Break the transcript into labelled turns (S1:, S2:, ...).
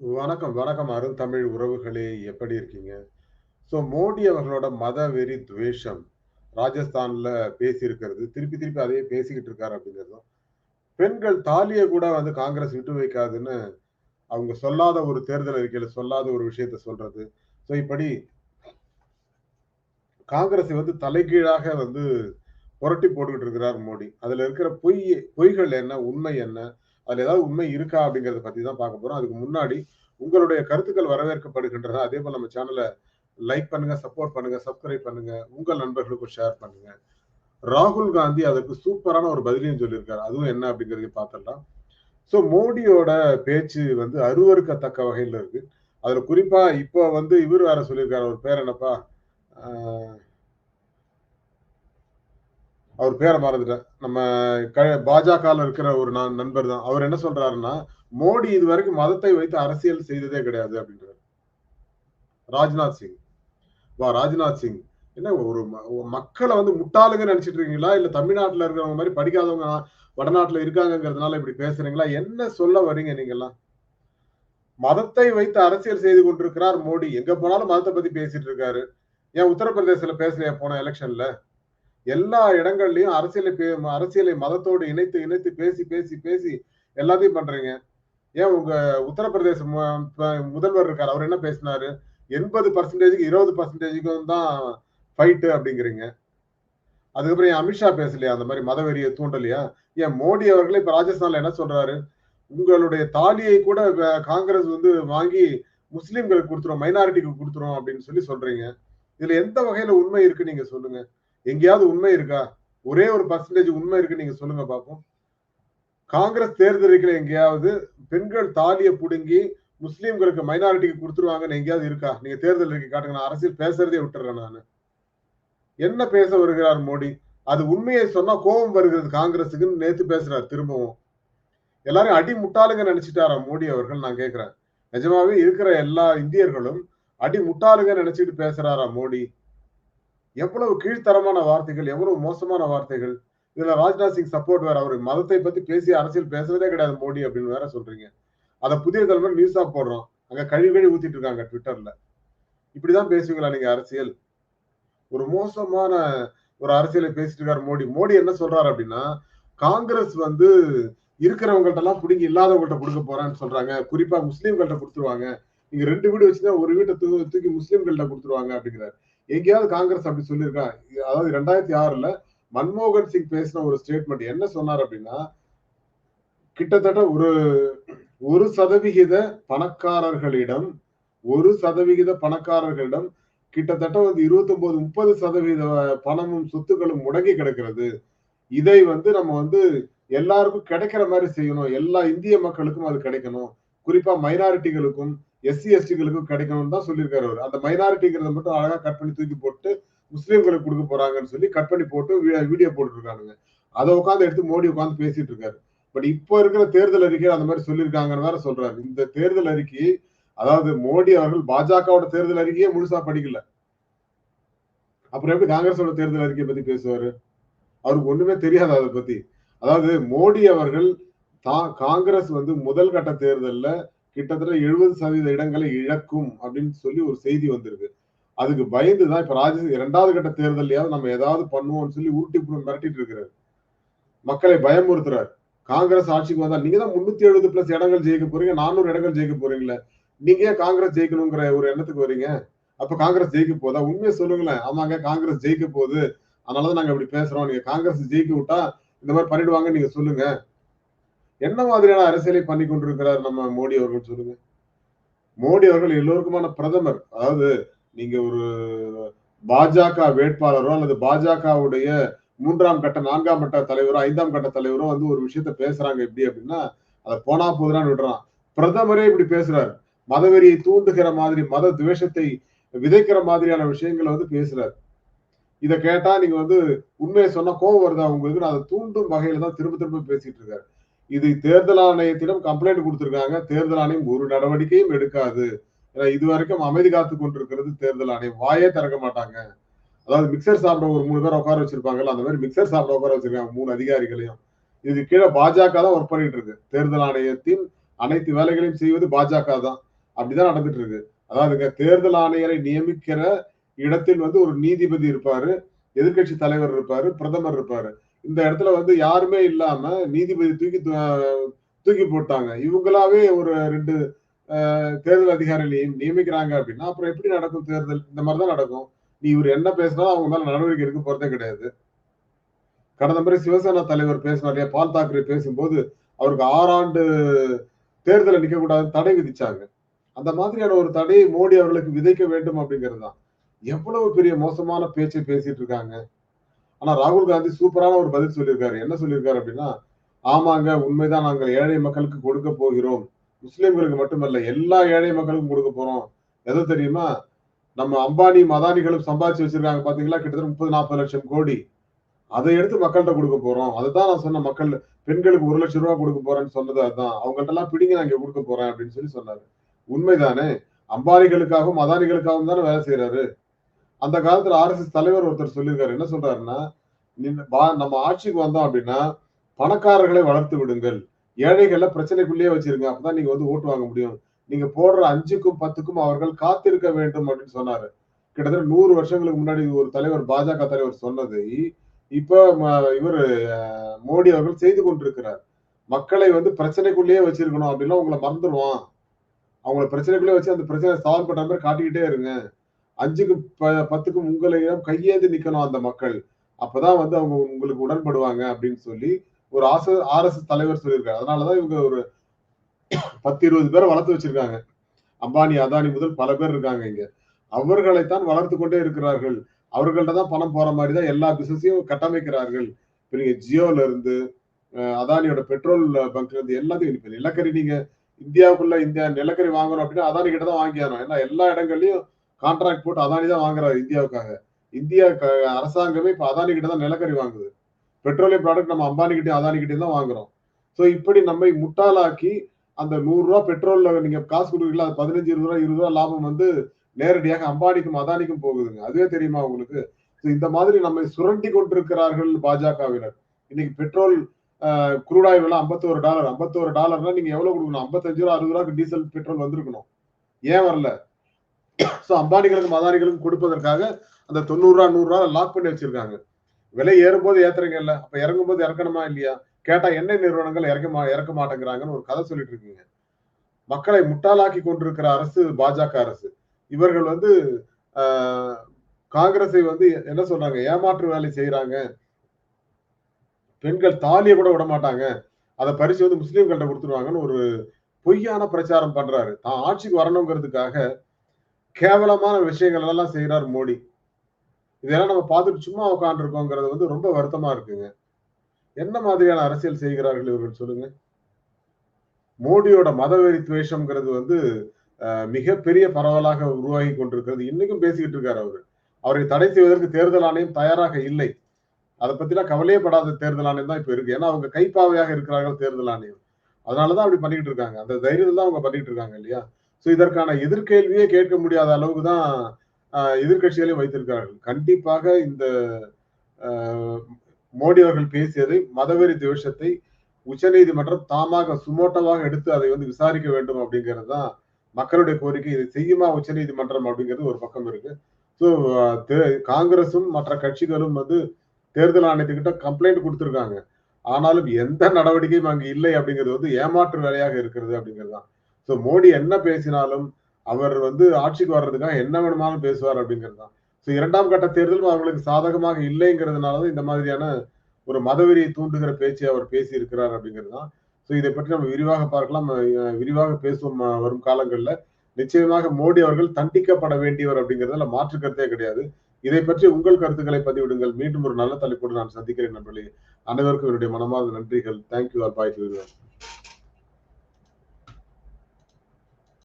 S1: வணக்கம், வணக்கம் அருந்தமிழ் உறவுகளே! எப்படி இருக்கீங்க? ஸோ மோடி அவர்களோட மத வெறி துவேஷம் ராஜஸ்தான்ல பேசியிருக்கிறது, திருப்பி திருப்பி அதையே பேசிக்கிட்டு இருக்காரு அப்படிங்கிறதும், பெண்கள் தாலியை கூட வந்து காங்கிரஸ் விட்டு வைக்காதுன்னு அவங்க சொல்லாத ஒரு தேர்தல் அறிக்கையில சொல்லாத ஒரு விஷயத்த சொல்றது. ஸோ இப்படி காங்கிரஸை வந்து தலைகீழாக வந்து புரட்டி போட்டுக்கிட்டு இருக்கிறார் மோடி. அதுல இருக்கிற பொய் பொய்கள் என்ன? உண்மை என்ன? அதுல ஏதாவது உண்மை இருக்கா? அப்படிங்கிறத பத்தி தான் பார்க்க போறோம். அதுக்கு முன்னாடி உங்களுடைய கருத்துக்கள் வரவேற்கப்படுகின்றன. அதேபோல நம்ம சேனலை லைக் பண்ணுங்க, சப்போர்ட் பண்ணுங்க, சப்ஸ்கிரைப் பண்ணுங்க. உங்கள் நண்பர்களுக்கும் ஷேர் பண்ணுங்க. ராகுல் காந்தி அதற்கு சூப்பரான ஒரு பதிலையும் சொல்லியிருக்காரு. அதுவும் என்ன அப்படிங்கிறதையும் பார்த்துடலாம். ஸோ மோடியோட பேச்சு வந்து அருவருக்கத்தக்க வகையில் இருக்கு. அதுல குறிப்பா இப்போ வந்து இவர் வேற சொல்லியிருக்காரு. ஒரு பேர் என்னப்பா? அவர் பேரை மறந்துட்டேன். நம்ம க பாஜகவில் இருக்கிற ஒரு நான் நண்பர் தான். அவர் என்ன சொல்றாருன்னா, மோடி இது வரைக்கும் மதத்தை வைத்து அரசியல் செய்ததே கிடையாது அப்படின்றார் ராஜ்நாத் சிங். வா ராஜ்நாத் சிங். என்ன ஒரு மக்களை வந்து முட்டாளுங்கன்னு நினைச்சிட்டு இருக்கீங்களா? இல்ல தமிழ்நாட்டுல இருக்கிறவங்க மாதிரி படிக்காதவங்க வடநாட்டுல இருக்காங்கங்கிறதுனால இப்படி பேசுறீங்களா? என்ன சொல்ல வரீங்க நீங்கலாம்? மதத்தை வைத்து அரசியல் செய்து கொண்டிருக்கிறார் மோடி. எங்க போனாலும் மதத்தை பத்தி பேசிட்டு இருக்காரு. ஏன் உத்தரப்பிரதேசல பேசலையா போன எலெக்ஷன்ல எல்லா இடங்கள்லயும் அரசியலை பே அரசியலை மதத்தோடு இணைத்து, இணைத்து பேசி, பேசி, பேசி எல்லாத்தையும் பண்றீங்க. ஏன் உங்க உத்தரப்பிரதேச முதல்வர் இருக்காரு. அவர் என்ன பேசினாரு? எண்பது பர்சன்டேஜுக்கு இருபது பர்சன்டேஜுக்கும் தான் ஃபைட்டு அப்படிங்கிறீங்க. அதுக்கப்புறம் ஏன் அமித்ஷா பேசலையா? அந்த மாதிரி மதவெறியை தூண்டலையா? ஏன் மோடி அவர்களே இப்ப ராஜஸ்தான்ல என்ன சொல்றாரு? உங்களுடைய தாலியை கூட காங்கிரஸ் வந்து வாங்கி முஸ்லிம்களுக்கு கொடுத்துரும் மைனாரிட்டிக்கு கொடுத்துரும் அப்படின்னு சொல்லி சொல்றீங்க. இதுல எந்த வகையில உண்மை இருக்கு நீங்க சொல்லுங்க. எங்கேயாவது உண்மை இருக்கா? ஒரே ஒரு பர்சன்டேஜ் உண்மை இருக்கு நீங்க சொல்லுங்க பார்ப்போம். காங்கிரஸ் தேர்தல் எங்கேயாவது பெண்கள் தாலியை புடுங்கி முஸ்லீம்களுக்கு மைனாரிட்டிக்கு கொடுத்துருவாங்கன்னு எங்கேயாவது இருக்கா? நீங்க தேர்தல் அறிக்கை காட்டுங்க. நான் அரசியல் பேசுறதே விட்டுறேன் நான் என்ன பேச வருகிறார் மோடி? அது உண்மையை சொன்னா கோபம் வருகிறது காங்கிரஸுக்குன்னு நேத்து பேசுறாரு திரும்பவும். எல்லாரும் அடி முட்டாளுங்க நினைச்சிட்டாரா மோடி அவர்கள்? நான் கேட்கிறேன். நிஜமாவே இருக்கிற எல்லா இந்தியர்களும் அடி முட்டாளுங்க நினைச்சிட்டு பேசுறாரா மோடி? எவ்வளவு கீழ்த்தரமான வார்த்தைகள், எவ்வளவு மோசமான வார்த்தைகள். இதுல ராஜ்நாத் சிங் சப்போர்ட் வேற. அவர் மதத்தை பத்தி பேசி அரசியல் பேசுறதே கிடையாது மோடி அப்படின்னு வேற சொல்றீங்க. அதை புதிய தலைமுறை நியூஸா போடுறோம். அங்க கழுவி கழுவி ஊத்திட்டு இருக்காங்க ட்விட்டர்ல. இப்படிதான் பேசுவீங்களா நீங்க அரசியல்? ஒரு மோசமான ஒரு அரசியலை பேசிட்டு இருக்காரு மோடி. மோடி என்ன சொல்றாரு அப்படின்னா, காங்கிரஸ் வந்து இருக்கிறவங்கள்ட்ட எல்லாம் பிடிங்கி இல்லாதவங்கள்ட்ட குடுக்க போறேன்னு சொல்றாங்க. குறிப்பா முஸ்லீம்கள்ட்ட குடுத்துருவாங்க. நீங்க ரெண்டு வீடு வச்சுதான் ஒரு வீட்டை தூக்கி முஸ்லீம்கள்ட்ட குடுத்துருவாங்க அப்படிங்கிறாரு. எங்கேயாவது காங்கிரஸ் அப்படி சொல்லியிருக்கான் அதாவது 2006ல மன்மோகன் சிங் பேசின ஒரு ஸ்டேட்மெண்ட் என்ன சொன்னார் அப்படின்னா, கிட்டத்தட்ட ஒரு ஒரு சதவிகித பணக்காரர்களிடம் ஒரு சதவிகித பணக்காரர்களிடம் கிட்டத்தட்ட வந்து 29, 30% பணமும் சொத்துக்களும் முடங்கி கிடக்கிறது. இதை வந்து நம்ம வந்து எல்லாருக்கும் கிடைக்கிற மாதிரி செய்யணும். எல்லா இந்திய மக்களுக்கும் அது கிடைக்கணும். குறிப்பா மைனாரிட்டிகளுக்கும், எஸ்சி, எஸ்டிகளுக்கும் கிடைக்கணும்னு தான் சொல்லியிருக்காரு அவர் அந்த மைனாரிட்டிங்கிறத மட்டும் அழகா கட் பண்ணி தூக்கி போட்டு முஸ்லீம்களுக்கு கொடுக்க போறாங்கன்னு சொல்லி கட் பண்ணி போட்டு வீடியோ வீடியோ போட்டுருக்கானுங்க. அதை உட்கார்ந்து எடுத்து மோடி உட்காந்து பேசிட்டு இருக்காரு. பட் இப்போ இருக்கிற தேர்தல் அறிக்கை அந்த மாதிரி சொல்லியிருக்காங்கன்னு வேற சொல்றாரு. இந்த தேர்தல் அறிக்கை அதாவது மோடி அவர்கள் பாஜகவோட தேர்தல் அறிக்கையே முழுசா படிக்கல. அப்புறம் எப்படி காங்கிரஸோட தேர்தல் அறிக்கையை பத்தி பேசுவாரு? அவருக்கு ஒண்ணுமே தெரியாது அதை பத்தி. அதாவது மோடி அவர்கள் தா காங்கிரஸ் வந்து முதல் கட்ட தேர்தல்ல கிட்டத்தட்ட 70% இடங்களை இழக்கும் அப்படின்னு சொல்லி ஒரு செய்தி வந்திருக்கு. அதுக்கு பயந்து தான் இப்ப ராஜ இரண்டாவது கட்ட தேர்தலையாவது நம்ம ஏதாவது பண்ணுவோம்னு சொல்லி உருட்டி மிரட்டிட்டு இருக்கிறாரு. மக்களை பயமுறுத்துறாரு. காங்கிரஸ் ஆட்சிக்கு வந்தா நீங்க தான் 370 பிளஸ் இடங்கள் ஜெயிக்க போறீங்க. 400 இடங்கள் ஜெயிக்க போறீங்களே. நீங்க ஏன் காங்கிரஸ் ஜெயிக்கணுங்கிற ஒரு எண்ணத்துக்கு வரீங்க? அப்ப காங்கிரஸ் ஜெயிக்க போதா? உண்மையை சொல்லுங்களேன். ஆமாங்க காங்கிரஸ் ஜெயிக்க போகுது. அதனாலதான் நாங்க இப்படி பேசுறோம். நீங்க காங்கிரஸ் ஜெயிக்க விட்டா இந்த மாதிரி பண்ணிடுவாங்க நீங்க சொல்லுங்க. என்ன மாதிரியான அரசியலை பண்ணி கொண்டிருக்கிறார் நம்ம மோடி அவர்கள் சொல்லுங்க. மோடி அவர்கள் எல்லோருக்குமான பிரதமர். அதாவது நீங்க ஒரு பாஜக வேட்பாளரோ அல்லது பாஜகவுடைய மூன்றாம் கட்ட, நான்காம் கட்ட தலைவரோ, ஐந்தாம் கட்ட தலைவரோ வந்து ஒரு விஷயத்த பேசுறாங்க எப்படி அப்படின்னா, அதை போனா போதுடான்னு விடுறான். பிரதமரே இப்படி பேசுறாரு. மதவெறியை தூண்டுகிற மாதிரி, மத துவேஷத்தை விதைக்கிற மாதிரியான விஷயங்களை வந்து பேசுறாரு. இதை கேட்டா நீங்க வந்து உண்மையை சொன்னா கோவம் வருதா உங்களுக்கு? அதை தூண்டும் வகையில தான் திரும்ப திரும்ப பேசிட்டு இருக்காரு. இது தேர்தல் ஆணையத்திடம் கம்ப்ளைண்ட் கொடுத்திருக்காங்க தேர்தல் ஆணையம் ஒரு நடவடிக்கையும் எடுக்காது. ஏன்னா இதுவரைக்கும் அமைதி காத்து கொண்டிருக்கிறது தேர்தல் ஆணையம். வாயே திறக்க மாட்டாங்க. அதாவது மிக்ஸர் சாப்பிட ஒரு மூணு பேர் உட்கார வச்சிருப்பாங்கல்ல, அந்த மாதிரி மிக்சர் சாப்பிட உட்கார வச்சிருக்காங்க மூணு அதிகாரிகளையும். இது கீழே பாஜக தான் ஒர்க் பண்ணிட்டு இருக்கு. தேர்தல் ஆணையத்தின் அனைத்து வேலைகளையும் செய்வது பாஜக தான். அப்படிதான் நடந்துட்டு இருக்கு அதாவதுங்க தேர்தல் ஆணையரை நியமிக்கிற இடத்தில் வந்து ஒரு நீதிபதி இருப்பாரு எதிர்க்கட்சி தலைவர் இருப்பாரு பிரதமர் இருப்பாரு இந்த இடத்துல வந்து யாருமே இல்லாம நீதிபதி தூக்கி தூ- தூக்கி போட்டாங்க. இவங்களாவே ஒரு ரெண்டு அஹ், தேர்தல் அதிகாரிகளையும் நியமிக்கிறாங்க அப்படின்னா அப்புறம் எப்படி நடக்கும் தேர்தல்? இந்த மாதிரி தான் நடக்கும். நீ இவர் என்ன பேசினாலும் அவங்க மேல நடவடிக்கை எடுக்க போறதே கிடையாது. கடந்த முறை சிவசேனா தலைவர் பேசினார் இல்லையா? பால் தாக்கரே பேசும்போது அவருக்கு ஆறாண்டு தேர்தலில் நிக்க தடை விதிச்சாங்க. அந்த மாதிரியான ஒரு தடையை மோடி அவர்களுக்கு விதைக்க வேண்டும் அப்படிங்கிறது தான். எவ்வளவு பெரிய மோசமான பேச்சை பேசிட்டு இருக்காங்க. ஆனா ராகுல் காந்தி சூப்பரான ஒரு பதில் சொல்லியிருக்காரு. என்ன சொல்லியிருக்காரு அப்படின்னா ஆமாங்க உண்மைதான் நாங்கள் ஏழை மக்களுக்கு கொடுக்க போகிறோம். முஸ்லிம்களுக்கு மட்டுமல்ல எல்லா ஏழை மக்களுக்கும் கொடுக்க போறோம். எது தெரியுமா? நம்ம அம்பானி மதானிகளும் சம்பாதிச்சு வச்சிருக்காங்க. பாத்தீங்களா? கிட்டத்தட்ட முப்பது நாற்பது லட்சம் கோடி. அதை எடுத்து மக்கள்கிட்ட கொடுக்க போறோம். அதுதான் நான் சொன்ன மக்கள் பெண்களுக்கு ஒரு லட்சம் ரூபாய் கொடுக்க போறேன்னு சொன்னது அதுதான். அவங்கள்ட்ட எல்லாம் பிடிங்க நான் இங்க கொடுக்க போறேன் அப்படின்னு சொல்லி சொன்னாரு. உண்மைதானே? அம்பானிகளுக்காகவும் மதானிகளுக்காகவும் தானே வேலை செய்யறாரு அந்த காலத்துல ஆர்எஸ்எஸ் தலைவர் ஒருத்தர் சொல்லியிருக்காரு. என்ன சொல்றாருன்னா பா- நம்ம ஆட்சிக்கு வந்தோம் அப்படின்னா பணக்காரர்களை வளர்த்து விடுங்கள். ஏழைகளை பிரச்சனைக்குள்ளேயே வச்சிருங்க. அப்பதான் நீங்க வந்து ஓட்டு வாங்க முடியும். நீங்க போடுற அஞ்சுக்கும் பத்துக்கும் அவர்கள் காத்திருக்க வேண்டும் அப்படின்னு சொன்னாரு. கிட்டத்தட்ட நூறு வருஷங்களுக்கு முன்னாடி ஒரு தலைவர் பாஜக தலைவர் சொன்னதை இப்ப ம- இவர் மோடி அவர்கள் செய்து கொண்டிருக்கிறார். மக்களை வந்து பிரச்சனைக்குள்ளேயே வச்சிருக்கணும் அப்படின்னா உங்களை மறந்துடுவான் அவங்கள பிரச்சனைக்குள்ளேயே வச்சு அந்த பிரச்சனை சால்வ் பண்ற மாதிரி காட்டிக்கிட்டே இருங்க. அஞ்சுக்கு ப- பத்துக்கும் உங்களையும் கையேந்து நிக்கணும் அந்த மக்கள். அப்பதான் வந்து அவங்க உங்களுக்கு உடன்படுவாங்க அப்படின்னு சொல்லி ஒரு ஆச ஆர்எஸ்எஸ் தலைவர் சொல்லியிருக்காரு. அதனாலதான் இவங்க ஒரு பத்து இருபது பேரை வளர்த்து வச்சிருக்காங்க. அம்பானி அதானி முதல் பல பேர் இருக்காங்க இங்க. அவர்களைத்தான் வளர்த்து கொண்டே இருக்கிறார்கள். அவர்கள்ட்ட தான் பணம் போற மாதிரி தான் எல்லா பிசினஸையும் கட்டமைக்கிறார்கள். இப்ப நீங்க ஜியோல இருந்து அதானியோட பெட்ரோல் பங்க்ல இருந்து எல்லாத்தையும் இப்ப நிலக்கரி நீங்க இந்தியாவுக்குள்ள இந்தியா நிலக்கரி வாங்கணும் அப்படின்னா அதானி கிட்ட தான் வாங்கியானோம் ஏன்னா எல்லா இடங்கள்லயும் கான்ட்ராக்ட் போட்டு அதானி தான் வாங்குறாரு இந்தியாவுக்காக. இந்தியா அரசாங்கமே இப்போ அதானி கிட்ட தான் நிலக்கரி வாங்குது. பெட்ரோலியம் ப்ராடக்ட் நம்ம அம்பானி கிட்டே அதானி கிட்டே தான் வாங்குறோம். ஸோ இப்படி நம்மை முட்டாளாக்கி அந்த நூறுரூவா பெட்ரோலில் நீங்கள் காசு கொடுக்குறீங்களா? அது பதினஞ்சு இருபது ரூபா இருபது ரூபா லாபம் வந்து நேரடியாக அம்பானிக்கும் அதானிக்கும் போகுதுங்க. அதுவே தெரியுமா உங்களுக்கு? ஸோ இந்த மாதிரி நம்மை சுரண்டி கொண்டிருக்கிறார்கள் பாஜகவினர். இன்னைக்கு பெட்ரோல் குரூடாய் விலை ஐம்பத்தோரு டாலர். ஐம்பத்தோரு டாலர்னா நீங்க எவ்வளவு கொடுக்கணும்? ஐம்பத்தஞ்சு ரூபா அறுபது ரூபாய்க்கு டீசல் பெட்ரோல் வந்திருக்கணும். ஏன் வரல? ஸோ அம்பானிகளுக்கும் அதானிகளுக்கும் கொடுப்பதற்காக அந்த தொண்ணூறு ரூபா நூறு ரூபா லாக் பண்ணி வச்சிருக்காங்க. விலை ஏறும்போது ஏத்துறீங்கல்ல அப்ப இறங்கும் போது இறக்கணுமா இல்லையா? கேட்டா எண்ணெய் நிறுவனங்கள் இறக்க மா இறக்க மாட்டேங்கிறாங்கன்னு ஒரு கதை சொல்லிட்டு இருக்கீங்க. மக்களை முட்டாளாக்கி கொண்டிருக்கிற அரசு பாஜக அரசு. இவர்கள் வந்து ஆஹ், காங்கிரஸை வந்து என்ன சொல்றாங்க? ஏமாற்று வேலை செய்யறாங்க பெண்கள் தாலியை கூட விட மாட்டாங்க. அதை பரிசு வந்து முஸ்லீம்கள்ட்ட கொடுத்துருவாங்கன்னு ஒரு பொய்யான பிரச்சாரம் பண்றாரு. தான் ஆட்சிக்கு வரணுங்கிறதுக்காக கேவலமான விஷயங்கள் எல்லாம் செய்யறார் மோடி. இதெல்லாம் நம்ம பார்த்துட்டு சும்மா உட்காந்துருக்கோங்கிறது வந்து ரொம்ப வருத்தமா இருக்குங்க. என்ன மாதிரியான அரசியல் செய்கிறார்கள் இவர்கள் சொல்லுங்க. மோடியோட மதவெறி துவேஷம்ங்கிறது வந்து மிகப்பெரிய பரவலாக உருவாகி கொண்டிருக்கிறது. இன்னைக்கும் பேசிக்கிட்டு இருக்காரு அவரு. அவரை தடை செய்வதற்கு தேர்தல் ஆணையம் தயாராக இல்லை. அதை பத்திலாம் கவலையே படாத தேர்தல் ஆணையம் தான் இப்ப இருக்கு. ஏன்னா அவங்க கைப்பாவையாக இருக்கிறார்கள் தேர்தல் ஆணையம். அதனாலதான் அப்படி பண்ணிக்கிட்டு இருக்காங்க. அந்த தைரியத்தில் தான் அவங்க பண்ணிக்கிட்டு இருக்காங்க இல்லையா? ஸோ இதற்கான எதிர்கேள்வியே கேட்க முடியாத அளவுக்கு தான் எதிர்கட்சிகளையும் வைத்திருக்கிறார்கள். கண்டிப்பாக இந்த மோடி அவர்கள் பேசியதை மதவெறி துவேஷத்தை உச்சநீதிமன்றம் தாமாக சுமோட்டமாக எடுத்து அதை வந்து விசாரிக்க வேண்டும் அப்படிங்கிறது தான் மக்களுடைய கோரிக்கை. இதை செய்யுமா உச்சநீதிமன்றம் அப்படிங்கிறது ஒரு பக்கம் இருக்கு. ஸோ காங்கிரஸும் மற்ற கட்சிகளும் வந்து தேர்தல் ஆணையத்துக்கிட்ட கம்ப்ளைண்ட் கொடுத்துருக்காங்க. ஆனாலும் எந்த நடவடிக்கையும் அங்கு இல்லை அப்படிங்கிறது வந்து ஏமாற்று வேலையாக இருக்கிறது அப்படிங்கிறது தான் ஸோ மோடி என்ன பேசினாலும் அவர் வந்து ஆட்சிக்கு வர்றதுக்காக என்ன வேணுமானாலும் பேசுவார் அப்படிங்கிறது தான். ஸோ இரண்டாம் கட்ட தேர்தலும் அவர்களுக்கு சாதகமாக இல்லைங்கிறதுனால தான் இந்த மாதிரியான ஒரு மதவெறியை தூண்டுகிற பேச்சை அவர் பேசி இருக்கிறார் அப்படிங்கிறது தான். ஸோ இதை பற்றி நம்ம விரிவாக பார்க்கலாம். விரிவாக பேசுவோம் வரும் காலங்களில். நிச்சயமாக மோடி அவர்கள் தண்டிக்கப்பட வேண்டியவர் அப்படிங்கிறதுல மாற்று கருத்தே கிடையாது. இதை பற்றி உங்கள் கருத்துக்களை பதிவிடுங்கள். மீண்டும் ஒரு நல்ல தலைப்போடு நான் சந்திக்கிறேன் நண்பர்களே. அனைவருக்கும் என்னுடைய மனமார்ந்த நன்றிகள். தேங்க்யூ ஆல் பாய்